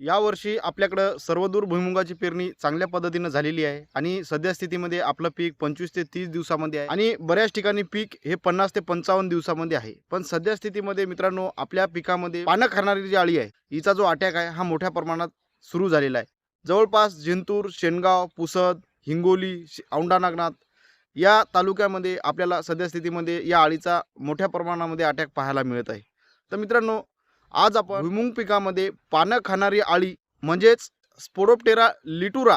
यावर्षी आपल्याकडं सर्वदूर भुईमुगाची पेरणी चांगल्या पद्धतीनं झालेली आहे आणि सध्या स्थितीमध्ये आपलं पीक पंचवीस ते तीस दिवसामध्ये आहे आणि बऱ्याच ठिकाणी पीक हे पन्नास ते पंचावन्न दिवसामध्ये आहे. पण सध्या स्थितीमध्ये मित्रांनो आपल्या पिकामध्ये पानं खाणारी जी आळी आहे हिचा जो अटॅक आहे हा मोठ्या प्रमाणात सुरू झालेला आहे. जवळपास जिंतूर शेनगाव पुसद हिंगोली शे- औंढा नागनाथ या तालुक्यामध्ये आपल्याला सध्या स्थितीमध्ये या आळीचा मोठ्या प्रमाणामध्ये अटॅक पाहायला मिळत आहे. तर मित्रांनो आज आपण भुईमुंग पिकामध्ये पानं खाणारी आळी म्हणजेच स्पोडोप्टेरा लिटुरा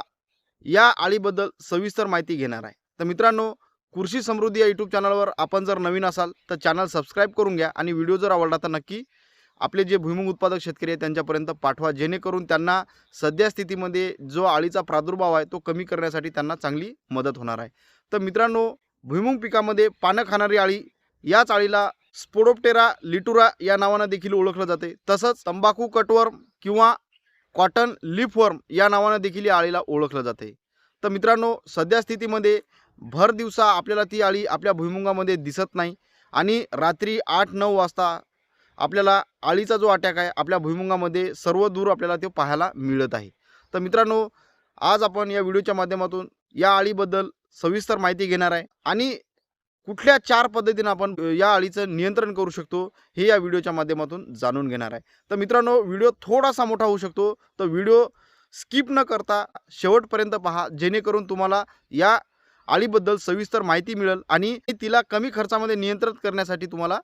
या आळीबद्दल सविस्तर माहिती घेणार आहे. तर मित्रांनो कृषी समृद्धी या यूट्यूब चॅनलवर आपण जर नवीन असाल तर चॅनल सबस्क्राईब करून घ्या आणि व्हिडिओ जर आवडला तर नक्की आपले जे भुईमुंग उत्पादक शेतकरी आहेत त्यांच्यापर्यंत पाठवा जेणेकरून त्यांना सध्या स्थितीमध्ये जो आळीचा प्रादुर्भाव आहे तो कमी करण्यासाठी त्यांना चांगली मदत होणार आहे. तर मित्रांनो भुईमुंग पिकामध्ये पानं खाणारी आळी याच आळीला स्पोडोप्टेरा लिटुरा या नावानं देखील ओळखलं जाते. तसंच तंबाखू कटवर्म किंवा कॉटन लिफवर्म या नावानं देखील या आळीला ओळखलं जाते. तर मित्रांनो सध्या स्थितीमध्ये भर दिवसा आपल्याला ती आळी आपल्या भुईमुगामध्ये दिसत नाही आणि रात्री आठ नऊ वाजता आपल्याला आळीचा जो अटॅक आहे आपल्या भुईमुगामध्ये सर्व दूर आपल्याला ते पाहायला मिळत आहे. तर मित्रांनो आज आपण या व्हिडिओच्या माध्यमातून या आळीबद्दल सविस्तर माहिती घेणार आहे आणि कुठल्या चार पद्धतीनं आपण या अळीचं नियंत्रण करू शकतो हे या व्हिडिओच्या माध्यमातून जाणून घेणार आहे. तर मित्रांनो व्हिडिओ थोडासा मोठा होऊ शकतो तर व्हिडिओ स्किप न करता शेवटपर्यंत पहा जेणेकरून तुम्हाला या अळीबद्दल सविस्तर माहिती मिळेल आणि तिला कमी खर्चामध्ये नियंत्रित करण्यासाठी तुम्हाला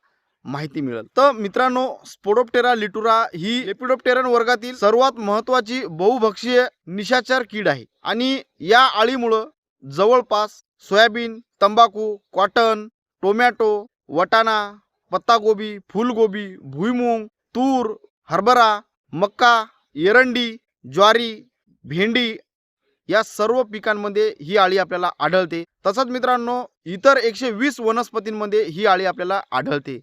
माहिती मिळेल. तर मित्रांनो स्पोडोप्टेरा लिटुरा ही लेपिडोप्टेरन वर्गातील सर्वात महत्त्वाची बहुभक्षीय निशाचर कीड आहे आणि या आळीमुळं जवळपास सोयाबीन तंबाखू कॉटन टोमॅटो वटाणा पत्तागोबी फुलगोबी भुईमुंग तूर हरभरा मक्का एरंडी ज्वारी भेंडी या सर्व पिकांमध्ये ही आळी आपल्याला आढळते. तसंच मित्रांनो इतर एकशे वीस वनस्पतींमध्ये ही आळी आपल्याला आढळते.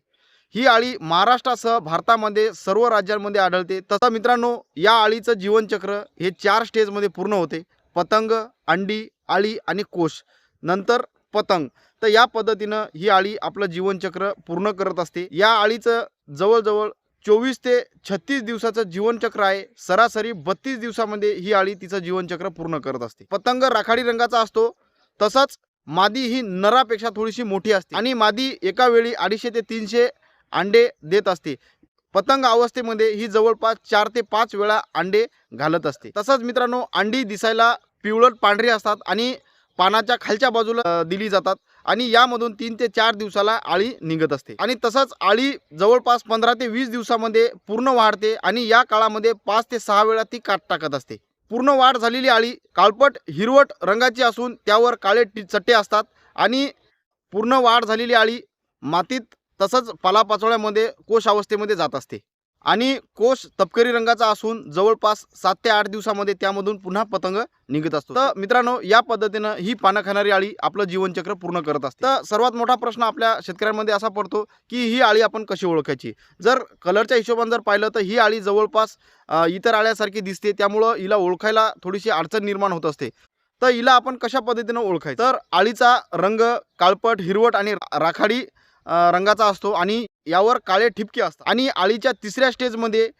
ही आळी महाराष्ट्रासह भारतामध्ये सर्व राज्यांमध्ये आढळते. तसं मित्रांनो या आळीचं जीवनचक्र हे चार स्टेजमध्ये पूर्ण होते. पतंग अंडी आळी आणि कोश. नंतर पतंग. तर या पद्धतीनं ही आळी आपलं जीवनचक्र पूर्ण करत असते. या आळीचं जवळजवळ चोवीस ते छत्तीस दिवसाचं जीवनचक्र आहे. सरासरी बत्तीस दिवसामध्ये ही आळी तिचं जीवनचक्र पूर्ण करत असते. पतंग राखाडी रंगाचा असतो. तसंच मादी ही नरापेक्षा थोडीशी मोठी असते आणि मादी एका वेळी अडीचशे ते तीनशे अंडे देत असते. पतंग अवस्थेमध्ये ही जवळपास चार ते पाच वेळा अंडे घालत असते. तसंच मित्रांनो अंडी दिसायला पिवळट पांढरी असतात आणि पानाच्या खालच्या बाजूला दिली जातात आणि यामधून तीन ते चार दिवसाला आळी निघत असते. आणि तसंच आळी जवळपास पंधरा ते वीस दिवसामध्ये पूर्ण वाढते आणि या काळामध्ये पाच ते सहा वेळा ती काट टाकत असते. पूर्ण वाढ झालेली आळी काळपट हिरवट रंगाची असून त्यावर काळे चट्टे असतात आणि पूर्ण वाढ झालेली आळी मातीत तसंच पालापाचोळ्यामध्ये कोश अवस्थेमध्ये जात असते. आणि कोश तपकरी रंगाचा असून जवळपास सात ते आठ दिवसामध्ये त्यामधून पुन्हा पतंग निघत असतो. तर मित्रांनो या पद्धतीनं ही पानं खाणारी आळी आपलं जीवनचक्र पूर्ण करत असतं. तर सर्वात मोठा प्रश्न आपल्या शेतकऱ्यांमध्ये असा पडतो की ही आळी आपण कशी ओळखायची? जर कलरच्या हिशोबाने जर पाहिलं तर ही आळी जवळपास इतर आळ्यासारखी दिसते. त्यामुळं हिला ओळखायला थोडीशी अडचण निर्माण होत असते. तर हिला आपण कशा पद्धतीनं ओळखायचं? तर आळीचा रंग काळपट हिरवट आणि रा- राखाडी रंगाचा असतो आणि यावर काळे ठिपके असतात. आणि आळीच्या तिसऱ्या स्टेजमध्ये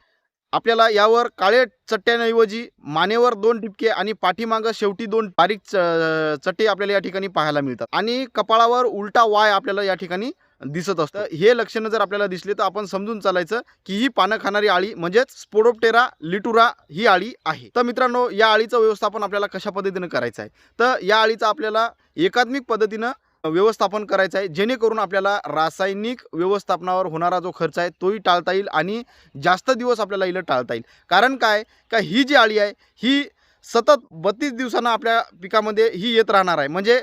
आपल्याला यावर काळे चट्ट्यांऐवजी मानेवर दोन ठिपके आणि पाठीमागं शेवटी दोन बारीक च- चट्टे आपल्याला या ठिकाणी पाहायला मिळतात. आणि कपाळावर उलटा वाय आपल्याला या ठिकाणी दिसत असतं. हे लक्षणं जर आपल्याला दिसले तर आपण समजून चालायचं की ही पानं खाणारी आळी म्हणजेच स्पोडोप्टेरा लिटुरा ही आळी आहे. तर मित्रांनो या आळीचं व्यवस्थापन आपल्याला कशा पद्धतीनं करायचं आहे? तर या आळीचं आपल्याला एकात्मिक पद्धतीनं व्यवस्थापन करायचं आहे. जेणेकरून आपल्याला रासायनिक व्यवस्थापनावर होणारा जो खर्च आहे तोही टाळता येईल आणि जास्त दिवस आपल्याला इलं टाळता येईल. कारण काय? का ही जी आळी आहे ही सतत बत्तीस दिवसांना आपल्या पिकामध्ये ही येत राहणार आहे. म्हणजे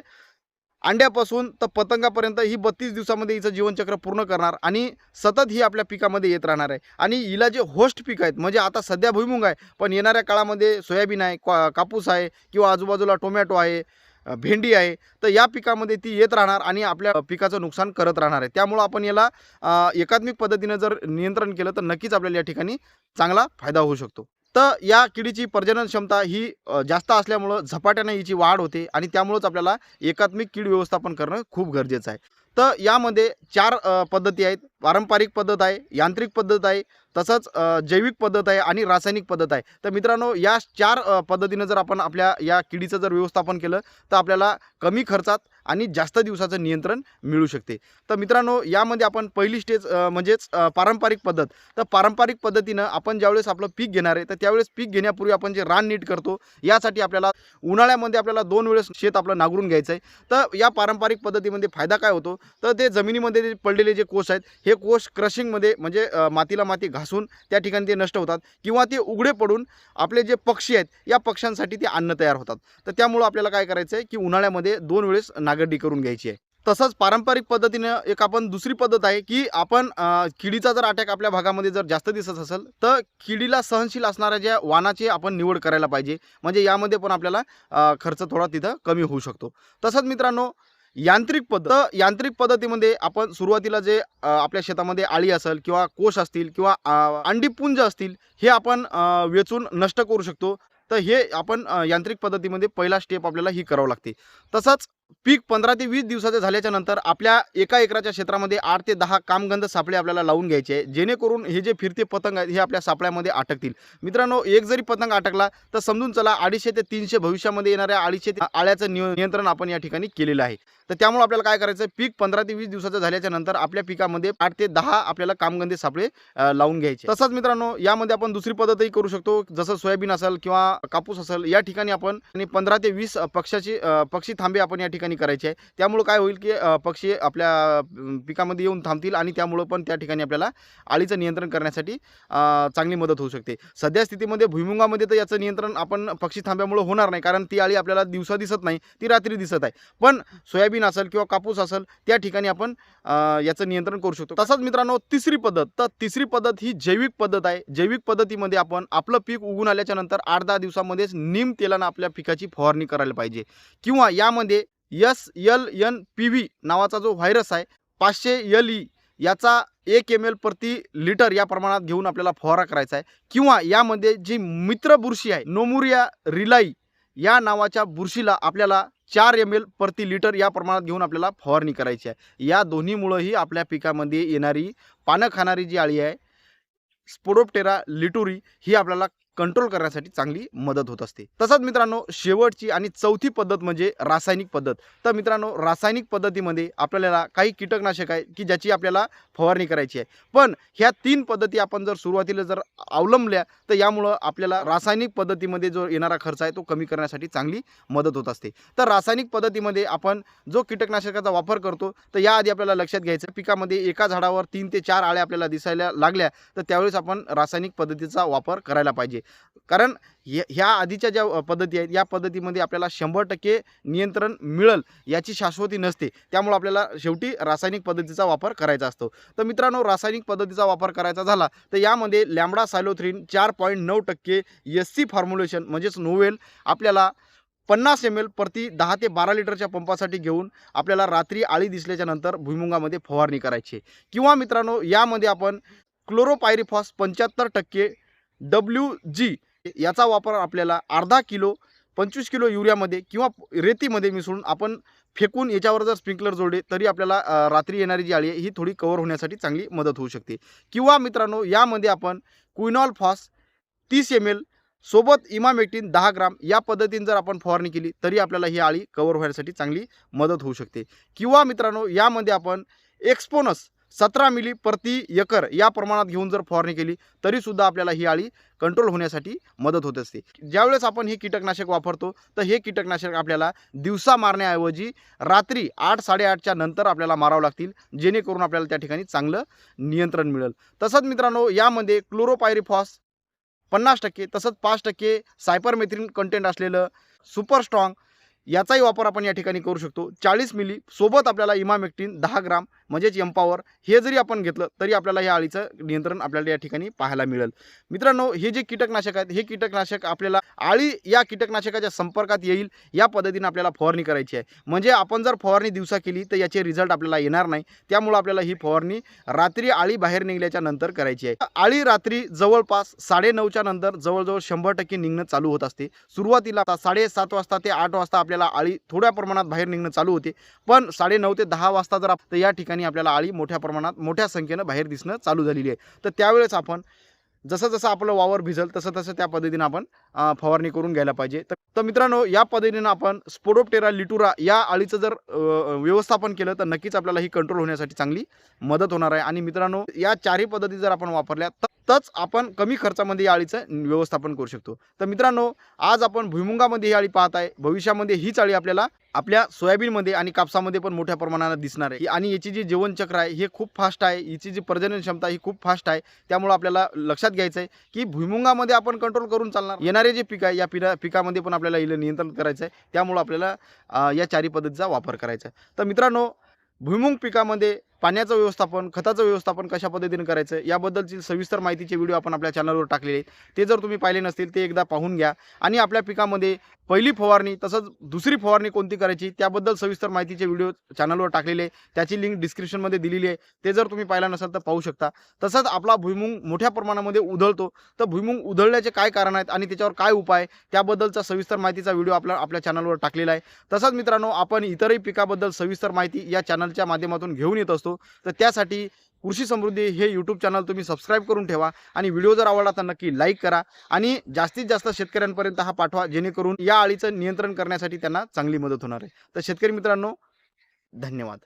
अंड्यापासून तर पतंगापर्यंत ही बत्तीस दिवसामध्ये हिचं जीवनचक्र पूर्ण करणार आणि सतत ही आपल्या पिकामध्ये येत राहणार आहे. आणि हिला जे होस्ट पीक आहेत म्हणजे आता सध्या भुईमुंग आहे पण येणाऱ्या काळामध्ये सोयाबीन आहे का कापूस आहे किंवा आजूबाजूला टोमॅटो आहे भेंडी आहे तर या पिकामध्ये ती येत राहणार आणि आपल्या पिकाचं नुकसान करत राहणार आहे. त्यामुळं आपण याला एकात्मिक पद्धतीनं जर नियंत्रण केलं तर नक्कीच आपल्याला या ठिकाणी चांगला फायदा होऊ शकतो. तर या किडीची प्रजनन क्षमता ही जास्त असल्यामुळं झपाट्यानं हिची वाढ होते आणि त्यामुळंच आपल्याला एकात्मिक कीड व्यवस्थापन करणं खूप गरजेचं आहे. तर यामध्ये चार पद्धती आहेत. पारंपरिक पद्धत आहे यांत्रिक पद्धत आहे तसंच जैविक पद्धत आहे आणि रासायनिक पद्धत आहे. तर मित्रांनो या चार पद्धतीनं जर आपण आपल्या या किडीचं जर व्यवस्थापन केलं तर आपल्याला कमी खर्चात आणि जास्त दिवसाचं नियंत्रण मिळू शकते. तर मित्रांनो यामध्ये आपण पहिली स्टेज म्हणजेच पारंपरिक पद्धत. तर पारंपरिक पद्धतीनं आपण ज्यावेळेस आपलं पीक घेणार आहे तर त्यावेळेस पीक घेण्यापूर्वी आपण जे रान नीट करतो यासाठी आपल्याला उन्हाळ्यामध्ये आपल्याला दोन वेळेस शेत आपलं नांगरून घ्यायचं आहे तर या पारंपरिक पद्धतीमध्ये फायदा काय होतो? तर ते जमिनीमध्ये जे पडलेले जे कोष आहेत हे कोष क्रशिंगमध्ये म्हणजे मातीला माती घासून त्या ठिकाणी ते नष्ट होतात किंवा ते उघडे पडून आपले जे पक्षी आहेत या पक्ष्यांसाठी ते अन्न तयार होतात. तर त्यामुळं आपल्याला काय करायचं आहे की उन्हाळ्यामध्ये दोन वेळेस नागरडी करून घ्यायची आहे. तसंच पारंपरिक पद्धतीनं एक आपण दुसरी पद्धत आहे की आपण किडीचा जर अटॅक आपल्या भागामध्ये जर जास्त दिसत असेल तर किडीला सहनशील असणाऱ्या ज्या वानाची आपण निवड करायला पाहिजे. म्हणजे यामध्ये पण आपल्याला खर्च थोडा तिथं कमी होऊ शकतो. तसंच मित्रांनो यांत्रिक पद्धत यांत्रिक पद्धतीमध्ये आपण सुरुवातीला जे आपल्या शेतामध्ये आळी असेल किंवा कोश असतील किंवा अंडीपुंज असतील हे आपण वेचून नष्ट करू शकतो. तर हे आपण यांत्रिक पद्धतीमध्ये पहिला स्टेप आपल्याला ही करावं लागते. तसंच पीक पंधरा ते वीस दिवसाचे झाल्याच्यानंतर आपल्या एका एकराच्या क्षेत्रामध्ये आठ ते दहा कामगंध सापळे आपल्याला लावून घ्यायचे आहे जेणेकरून हे जे फिरते पतंग आहेत हे आपल्या सापळ्यामध्ये अटकतील. मित्रांनो एक जरी पतंग अटकला तर समजून चला अडीचशे ते तीनशे भविष्यामध्ये येणाऱ्या अडीचशे ते आळ्याचं नियंत्रण आपण या ठिकाणी केलेलं आहे. तर त्यामुळे आपल्याला काय करायचं पीक पंधरा ते वीस दिवसाचं झाल्याच्यानंतर आपल्या पिकामध्ये आठ ते दहा आपल्याला कामगंधे सापळे लावून घ्यायचे. तसंच मित्रांनो यामध्ये आपण दुसरी पद्धतही करू शकतो. जसं सोयाबीन असेल किंवा कापूस असेल या ठिकाणी आपण आणि पंधरा ते वीस पक्षाची पक्षी थांबे आपण या ठिकाणी करायचे आहे. त्यामुळं काय होईल की पक्षी आपल्या पिकामध्ये येऊन थांबतील आणि त्यामुळं पण त्या ठिकाणी आपल्याला आळीचं नियंत्रण करण्यासाठी चांगली मदत होऊ शकते. सध्या स्थितीमध्ये भुईमुगामध्ये तर याचं नियंत्रण आपण पक्षी थांब्यामुळं होणार नाही. कारण ती आळी आपल्याला दिवसा दिसत नाही ती रात्री दिसत आहे. पण सोयाबीन असेल किंवा कापूस असेल त्या ठिकाणी आपण याचं नियंत्रण करू शकतो. तसंच मित्रांनो तिसरी पद्धत. तर तिसरी पद्धत ही जैविक पद्धत आहे. जैविक पद्धतीमध्ये आपण आपलं पीक उगून आल्याच्यानंतर आठ दहा दिवसामध्येच निम तेलानं आपल्या पिकाची फवारणी करायला पाहिजे. किंवा यामध्ये S L N P V नावाचा जो व्हायरस आहे पाचशे यल ई याचा एक एम एल प्रति लिटर या प्रमाणात घेऊन आपल्याला फवारा करायचा आहे. किंवा यामध्ये जी मित्र बुरशी आहे नोमुरिया रिलाई या नावाच्या बुरशीला आपल्याला चार एम एल प्रति लिटर या प्रमाणात घेऊन आपल्याला फवारणी करायची आहे. या दोन्हीमुळंही आपल्या पिकामध्ये येणारी पानं खाणारी जी आळी आहे स्पोडोप्टेरा लिटुरी ही आपल्याला कंट्रोल करण्यासाठी चांगली मदत होत असते. तसंच मित्रांनो शेवटची आणि चौथी पद्धत म्हणजे रासायनिक पद्धत. तर मित्रांनो रासायनिक पद्धतीमध्ये आपल्याला काही कीटकनाशक आहे की ज्याची आपल्याला फवारणी करायची आहे. पण ह्या तीन पद्धती आपण जर सुरुवातीला जर अवलंबल्या तर यामुळं आपल्याला रासायनिक पद्धतीमध्ये जो येणारा खर्च आहे तो कमी करण्यासाठी चांगली मदत होत असते. तर रासायनिक पद्धतीमध्ये आपण जो कीटकनाशकाचा वापर करतो तर याआधी आपल्याला लक्षात घ्यायचं पिकामध्ये एका झाडावर तीन ते चार आळ्या आपल्याला दिसायला लागल्या तर त्यावेळेस आपण रासायनिक पद्धतीचा वापर करायला पाहिजे. कारण ह्या ह्या आधीच्या ज्या पद्धती आहेत या पद्धतीमध्ये आपल्याला शंभर टक्के नियंत्रण मिळेल याची शाश्वती नसते. त्यामुळे आपल्याला शेवटी रासायनिक पद्धतीचा वापर करायचा असतो. तर मित्रांनो रासायनिक पद्धतीचा वापर करायचा झाला तर यामध्ये लॅम्बडा सायलोथ्रीन चार पॉईंट नऊ टक्के एस सी फॉर्म्युलेशन म्हणजेच नोवेल आपल्याला पन्नास एम एल प्रति दहा ते बारा लिटरच्या पंपासाठी घेऊन आपल्याला रात्री आळी दिसल्याच्या नंतर भुईमुगामध्ये फवारणी करायची किंवा मित्रांनो यामध्ये आपण क्लोरोपायरिफॉस पंच्याहत्तर टक्के डब्ल्यू जी याचा वापर आपल्याला अर्धा किलो पंचवीस किलो युरियामध्ये किंवा रेतीमध्ये मिसळून आपण फेकून याच्यावर जर स्प्रिंकलर जोडले तरी आपल्याला रात्री येणारी जी आळी आहे ही थोडी कवर होण्यासाठी चांगली मदत होऊ शकते. किंवा मित्रांनो यामध्ये आपण क्विनॉल फॉस तीस एम एल सोबत इमामेक्टिन दहा ग्राम या पद्धतीने जर आपण फवारणी केली तरी आपल्याला ही आळी कवर होण्यासाठी चांगली मदत होऊ शकते. किंवा मित्रांनो यामध्ये आपण एक्सपोनस सतरा मिली प्रति एकर या प्रमाणात घेऊन जर फवारणी केली तरीसुद्धा आपल्याला ही आळी कंट्रोल होण्यासाठी मदत होत असते. ज्यावेळेस आपण हे कीटकनाशक वापरतो तर हे कीटकनाशक आपल्याला दिवसा मारण्याऐवजी रात्री आठ साडेआठच्या नंतर आपल्याला मारावं लागतील जेणेकरून आपल्याला त्या ठिकाणी चांगलं नियंत्रण मिळेल. तसंच मित्रांनो यामध्ये क्लोरोपायरिफॉस पन्नास टक्के तसंच पाच टक्के सायपरमेथ्रिन कंटेंट असलेलं सुपर स्ट्रॉंग याचाही वापर आपण या ठिकाणी करू शकतो. चाळीस मिली सोबत आपल्याला इमामेक्टिन दहा ग्राम म्हणजेच एम्पावर हे जरी आपण घेतलं तरी आपल्याला या आळीचं नियंत्रण आपल्याला या ठिकाणी पाहायला मिळेल. मित्रांनो हे जे कीटकनाशक आहेत हे कीटकनाशक आपल्याला आळी या कीटकनाशकाच्या संपर्कात येईल या पद्धतीने आपल्याला फवारणी करायची आहे. म्हणजे आपण जर फवारणी दिवसा केली तर याचे रिझल्ट आपल्याला येणार नाही. त्यामुळं आपल्याला ही फवारणी रात्री आळी बाहेर निघल्याच्या नंतर करायची आहे. आळी रात्री जवळपास साडेनऊच्या नंतर जवळजवळ शंभर टक्के निघणं चालू होत असते. सुरुवातीला साडेसात वाजता ते आठ वाजता आपल्या आपल्याला आळी थोड्या प्रमाणात बाहेर निघणं चालू होते. पण साडेनऊ ते दहा वाजता जर आप- या ठिकाणी आपल्याला आळी मोठ्या प्रमाणात मोठ्या संख्येनं बाहेर दिसणं चालू झालेली आहे. तर त्यावेळेस आपण जसं जसं आपलं वावर भिजल तसं तसं त्या पद्धतीनं आपण फवारणी करून घ्यायला पाहिजे. तर तर मित्रांनो या पद्धतीनं आपण स्पोडोप्टेरा लिटुरा या आळीचं जर व्यवस्थापन केलं तर नक्कीच आपल्याला ही कंट्रोल होण्यासाठी चांगली मदत होणार आहे. आणि मित्रांनो या चारही पद्धती जर आपण वापरल्या तर तरच आपण कमी खर्चामध्ये या अळीचं व्यवस्थापन करू शकतो. तर मित्रांनो आज आपण भुईमुगामध्ये ही अळी पाहत आहे. भविष्यामध्ये हीच अळी आपल्याला आपल्या सोयाबीनमध्ये आणि कापसामध्ये पण मोठ्या प्रमाणात दिसणार आहे. आणि याची जी जीवनचक्र आहे हे खूप फास्ट आहे. याची जी प्रजनन क्षमता ही खूप फास्ट आहे. त्यामुळे आपल्याला लक्षात घ्यायचं आहे की भुईमुगामध्ये आपण कंट्रोल करून चालणार. येणारे जे पीक आहे या पिरा पिकामध्ये पण आपल्याला हिला नियंत्रण करायचं आहे त्यामुळं आपल्याला या चारी पद्धतीचा वापर करायचा आहे. तर मित्रांनो भुईमुग पिकामध्ये पाण्याचं व्यवस्थापन खताचं व्यवस्थापन कशा पद्धतीने करायचं याबद्दलची सविस्तर माहितीचे व्हिडिओ आपण आपल्या चॅनलवर टाकलेले आहेत. ते जर तुम्ही पाहिले नसतील ते एकदा पाहून घ्या. आणि आपल्या पिकामध्ये पहिली फवारणी तसंच दुसरी फवारणी कोणती करायची त्याबद्दल सविस्तर माहितीचे व्हिडिओ चॅनलवर टाकलेले आहे त्याची लिंक डिस्क्रिप्शनमध्ये दिलेली आहे. ते जर तुम्ही पाहिला नसाल तर पाहू शकता. तसंच आपला भुईमुंग मोठ्या प्रमाणामध्ये उधळतो. तर भुईमुंग उधळण्याचे काय कारण आहेत आणि त्याच्यावर काय उपाय त्याबद्दलचा सविस्तर माहितीचा व्हिडिओ आपल्या आपल्या चॅनलवर टाकलेला आहे. तसंच मित्रांनो आपण इतरही पिकाबद्दल सविस्तर माहिती या चॅनलच्या माध्यमातून घेऊन येत असतो. असतो तर त्यासाठी कृषी समृद्धी हे यूट्यूब चॅनल तुम्ही सबस्क्राईब करून ठेवा आणि व्हिडिओ जर आवडला तर नक्की लाईक करा आणि जास्तीत जास्त शेतकऱ्यांपर्यंत हा पाठवा जेणेकरून या अळीचं नियंत्रण करण्यासाठी त्यांना चांगली मदत होणार आहे. तर शेतकरी मित्रांनो धन्यवाद.